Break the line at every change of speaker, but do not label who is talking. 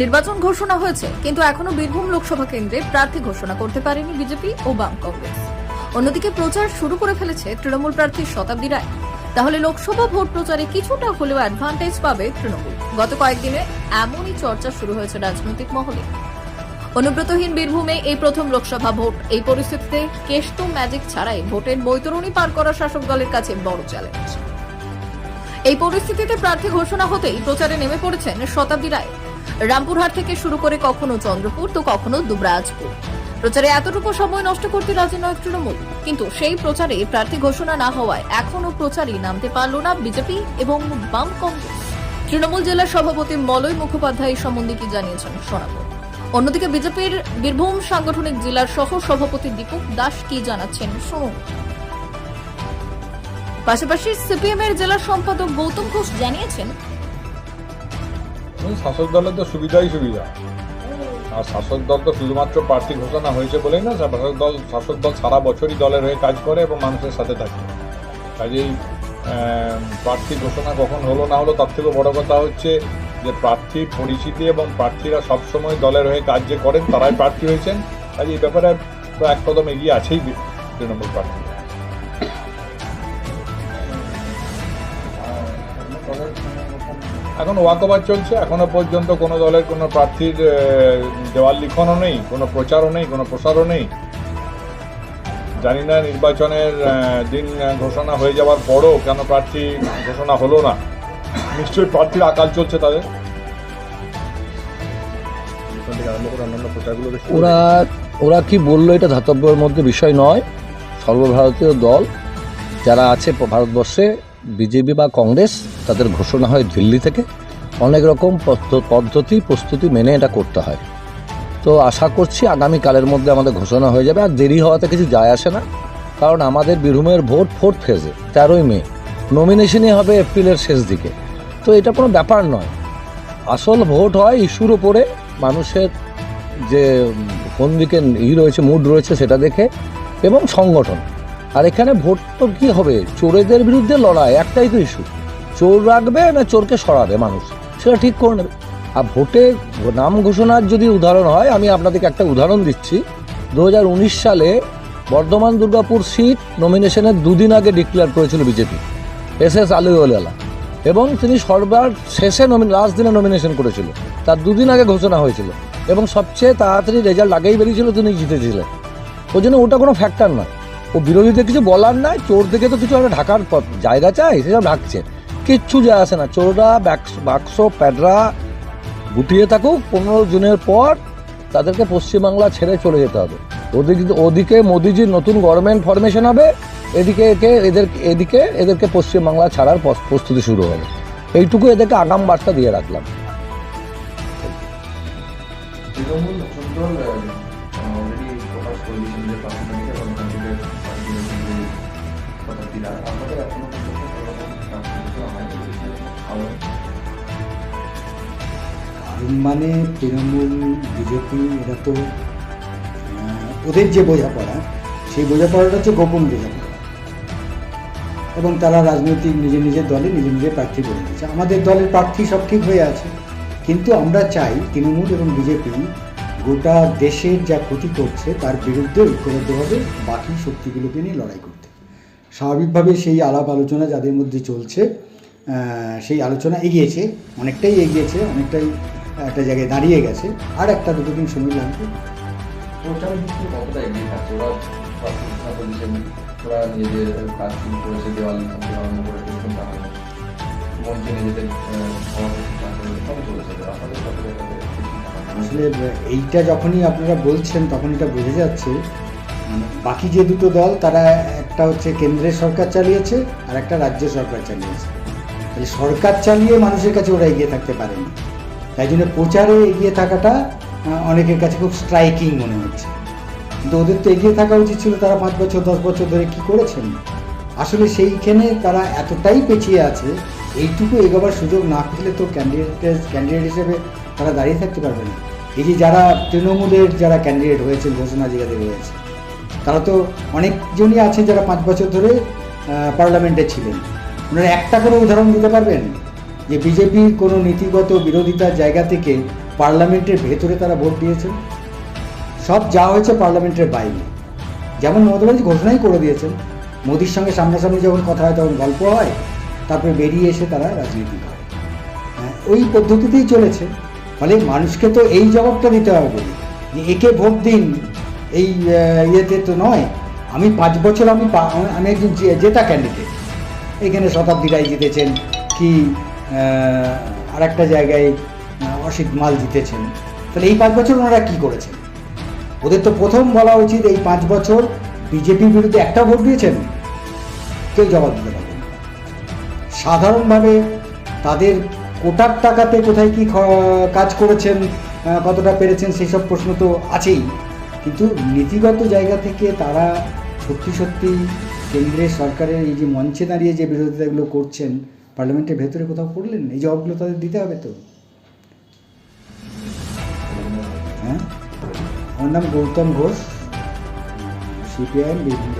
নির্বাচন ঘোষণা হয়েছে, কিন্তু এখনও বীরভূম লোকসভা কেন্দ্রে প্রার্থী ঘোষণা করতে পারেনি বিজেপি ও বাম কংগ্রেস। অন্যদিকে প্রচার শুরু করে ফেলেছে তৃণমূল প্রার্থী শতাব্দী রায়। তাহলে লোকসভা ভোট প্রচারে কিছুটা হলেও অ্যাডভান্টেজ পাবে তৃণমূল। গত কয়েকদিনে এমনই চর্চা শুরু হয়েছে রাজনৈতিক মহলে। অনুব্রতহীন বীরভূমে এই প্রথম লোকসভা ভোট। এই পরিস্থিতিতে কেষ্ট ম্যাজিক ছাড়াই ভোটের বৈতরণী পার করা শাসক দলের কাছে বড় চ্যালেঞ্জ এই পরিস্থিতিতে প্রার্থী ঘোষণা হতেই প্রচারে নেমে পড়েছেন শতাব্দী রায়। রামপুরহাট থেকে শুরু করে কখনো চন্দ্রপুর, তো কখনো দুবরাজপুর। প্রচারে এতটুকু সময় নষ্ট করতে রাজি নয় তৃণমূল। কিন্তু সেই প্রচারে প্রার্থী ঘোষণা না হওয়ায় এখনও প্রচারই নামতে পারল না বিজেপি এবং বাম কংগ্রেস। তৃণমূল জেলার সভাপতি মলয় মুখোপাধ্যায় সম্বন্ধে কি জানিয়েছেন শোনাবো। অন্যদিকে বিজেপির বীরভূম সাংগঠনিক জেলার সহ সভাপতি দীপক দাস কি জানাচ্ছেন শুনুন। পাশাপাশি সিপিএম এর জেলা সম্পাদক গৌতম ঘোষ জানিয়েছেন
শাসক দলের তো সুবিধাই সুবিধা। আর শাসক দল তো শুধুমাত্র প্রার্থী ঘোষণা হয়েছে বলেই না, শাসক দল শাসক দল সারা বছরই দলের হয়ে কাজ করে এবং মানুষের সাথে থাকে। কাজেই প্রার্থী ঘোষণা কখন হলো না হলো তার থেকে বড় কথা হচ্ছে যে প্রার্থীর পরিচিতি এবং প্রার্থীরা সবসময় দলের হয়ে কাজ যে করেন, তারাই প্রার্থী হয়েছেন। কাজে এই ব্যাপারে তো এক কদম এগিয়ে আছেই তৃণমূল প্রার্থী। এখন ওয়াকওভার চলছে, এখনও পর্যন্ত কোনো দলের কোনো প্রার্থীর দেওয়াল লিখনও নেই, কোনো প্রচারও নেই, কোনো প্রসারও নেই। জানি না নির্বাচনের দিন ঘোষণা হয়ে যাওয়ার পরও কেন প্রার্থী ঘোষণা হলো না। নিশ্চয়ই প্রার্থীর আকাল চলছে তাদের।
ওরা ওরা কি বলল এটা ধাতব্যের মধ্যে বিষয় নয়? সর্বভারতীয় দল যারা আছে ভারতবর্ষে বিজেপি বা কংগ্রেস তাদের ঘোষণা হয় দিল্লি থেকে। অনেক রকম পদ্ধ- পদ্ধতি, প্রস্তুতি মেনে এটা করতে হয়। তো আশা করছি আগামীকালের মধ্যে আমাদের ঘোষণা হয়ে যাবে। আর দেরি হওয়াতে কিছু যায় আসে না। কারণ আমাদের বীরভূমের ভোট ফোর্থ ফেজে, তেরোই মে। নমিনেশনই হবে এপ্রিলের শেষ দিকে। তো এটা কোনো ব্যাপার নয়। আসল ভোট হয় ইস্যুর ওপরে মানুষের যে কোন দিকে ই রয়েছে, মুড রয়েছে সেটা দেখে। এবং সংগঠন। আর এখানে ভোট তো কী হবে? চোরেদের বিরুদ্ধে লড়াই, একটাই তো ইস্যু চোর রাখবে না চোরকে সরাবে মানুষ? সেটা ঠিক করে নেবে। আর ভোটে নাম ঘোষণার যদি উদাহরণ হয়, আমি আপনাদেরকে একটা উদাহরণ দিচ্ছি। দু হাজার উনিশ সালে বর্ধমান দুর্গাপুর সিট নমিনেশনের দুদিন আগে ডিক্লেয়ার করেছিল বিজেপি, এস এস আলিওয়ালা এবং তিনি সর্বার শেষে নমিন লাস্ট দিনে নমিনেশন করেছিল। তার দুদিন আগে ঘোষণা হয়েছিল। এবং সবচেয়ে তাড়াতাড়ি রেজাল্ট আগেই বেরিয়েছিল, তিনি জিতেছিলেন। ওই জন্য ওটা কোনো ফ্যাক্টর নয়। ও বিরোধীদের কিছু বলার নাই, চোর থেকে তো কিছু একটা ঢাকার জায়গা চাই সেসব ঢাকছে। কিচ্ছু যায় আসে না। চোররা, বাক্স বাক্স, প্যাডরা গুটিয়ে থাকুক, পনেরো জুনের পর তাদেরকে পশ্চিমবাংলা ছেড়ে চলে যেতে হবে। ওদিকে ওদিকে মোদিজির নতুন গভর্নমেন্ট ফরমেশন হবে, এদিকে একে এদের এদিকে এদেরকে পশ্চিমবাংলা ছাড়ার প্রস্তুতি শুরু হবে। এইটুকু এদেরকে আগাম বার্তা দিয়ে রাখলাম।
তৃণমূল আপনাদের
এখনও মানে তৃণমূল, বিজেপি, এরা তো ওদের যে বোঝাপড়া, সেই বোঝাপড়াটা হচ্ছে গোপন বোঝাপড়া। এবং তারা রাজনৈতিক নিজের নিজের দলে নিজের নিজের প্রার্থী করে দিচ্ছে আমাদের দলের প্রার্থী সব ঠিক হয়ে আছে। কিন্তু আমরা চাই তৃণমূল এবং বিজেপি গোটা দেশের যা ক্ষতি করছে, তার বিরুদ্ধে ঐক্যবদ্ধভাবে বাকি শক্তিগুলোকে নিয়ে লড়াই করতে। স্বাভাবিকভাবে সেই আলাপ আলোচনা যাদের মধ্যে চলছে সেই আলোচনা এগিয়েছে, অনেকটাই এগিয়েছে, অনেকটাই একটা জায়গায় দাঁড়িয়ে গেছে। আর একটা দুটো দিন সময় লাগবে।
নিজেদের কাজ করেছে, দেওয়াল লিখন থেকে আরম্ভ করে টেলিফোন টাকা মঞ্চে নিজেদের
আসলে, এইটা যখনই আপনারা বলছেন, তখন এটা বোঝা যাচ্ছে মানে বাকি যে দুটো দল, তারা একটা হচ্ছে কেন্দ্রের সরকার চালিয়েছে, আর একটা রাজ্য সরকার চালিয়েছে। তাহলে সরকার চালিয়ে মানুষের কাছে ওরা এগিয়ে থাকতে পারেনি। তাই জন্য প্রচারে এগিয়ে থাকাটা অনেকের কাছে খুব স্ট্রাইকিং মনে হচ্ছে। কিন্তু ওদের তো এগিয়ে থাকা উচিত ছিল, তারা পাঁচ বছর, দশ বছর ধরে কি করেছেন? আসলে সেইখানে তারা এতটাই পেছিয়ে আছে, এইটুকু এগোবার সুযোগ না পেলে তো ক্যান্ডিডেট ক্যান্ডিডেট হিসেবে তারা দাঁড়িয়ে থাকতে পারবে না। এই যে যারা তৃণমূলের যারা ক্যান্ডিডেট হয়েছে ঘোষণা জায়গাতে রয়েছে তারা তো অনেকজনই আছেন যারা পাঁচ বছর ধরে পার্লামেন্টে ছিলেন। ওনারা একটা করে উদাহরণ দিতে পারবেন? যে বিজেপির কোনো নীতিগত বিরোধিতার জায়গা থেকে পার্লামেন্টের ভেতরে তারা ভোট দিয়েছেন? সব যা হয়েছে পার্লামেন্টের বাইরে। যেমন মমতা ব্যানার্জি ঘোষণাই করে দিয়েছেন। মোদির সঙ্গে সামনাসামনি যখন কথা হয় তখন গল্প হয়। তারপরে বেরিয়ে এসে তারা রাজনীতি করে। হ্যাঁ, ওই পদ্ধতিতেই চলেছে। ফলে মানুষকে তো এই জবাবটা দিতে হবে যে একে ভোট দিন, এই ইয়েতে তো নয়। আমি পাঁচ বছর আমি আমি একজন জেতা ক্যান্ডিডেট এখানে শতাব্দী রায় জিতেছেন, কি আর একটা জায়গায় অসিত মাল জিতেছেন। তাহলে এই পাঁচ বছর ওনারা কী করেছেন? ওদের তো প্রথম বলা উচিত এই পাঁচ বছর বিজেপির বিরুদ্ধে একটা ভোট দিয়েছেন। কেউ জবাব দিতে পারবে না। সাধারণভাবে তাদের কোটার টাকাতে কোথায় কি কাজ করেছেন কতটা পেরেছেন সেই সব প্রশ্ন তো আছেই। কিন্তু নীতিগত জায়গা থেকে তারা সত্যি সত্যি কেন্দ্রের সরকারের এই যে মঞ্চে দাঁড়িয়ে যে বিরোধিতাগুলো করছেন, পার্লামেন্টের ভেতরে কোথাও করলেন? এই জবাবগুলো তাদের দিতে হবে তো। হ্যাঁ? আমার নাম গৌতম ঘোষ, সিপিআইএম বিভিন্ন